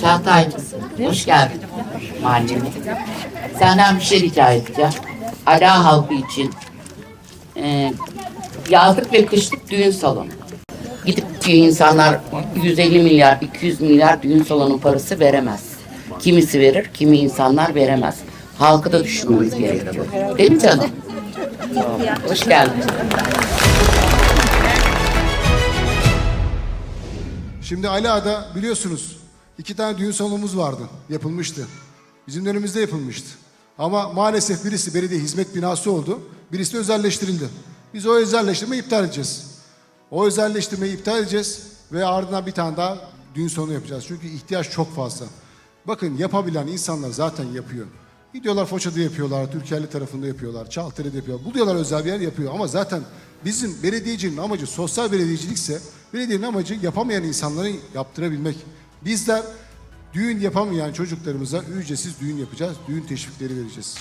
Çağatay, hoş geldin mahallemize. Senden bir şey rica edeceğim. Ala halkı için e, yazlık ve kışlık düğün salonu. Gidip diyor insanlar 150 milyar, 200 milyar düğün salonu parası veremez. Kimisi verir, kimi insanlar veremez. Halkı da düşünmemiz gerekiyor. Değil mi canım? Hoş geldin. Şimdi Ala'da biliyorsunuz iki tane düğün salonumuz vardı. Yapılmıştı. Bizim dönemimizde yapılmıştı. Ama maalesef birisi belediye hizmet binası oldu. Birisi de özelleştirildi. Biz o özelleştirmeyi iptal edeceğiz. O özelleştirmeyi iptal edeceğiz ve ardından bir tane daha düğün salonu yapacağız. Çünkü ihtiyaç çok fazla. Bakın yapabilen insanlar zaten yapıyor. Gidiyorlar Foça'da yapıyorlar, Türkiye'li tarafında yapıyorlar, Çaltere'de yapıyorlar. Buluyorlar özel bir yer yapıyor ama zaten bizim belediyecinin amacı sosyal belediyecilikse belediyenin amacı yapamayan insanları yaptırabilmek. Bizler düğün yapamayan çocuklarımıza ücretsiz düğün yapacağız, düğün teşvikleri vereceğiz.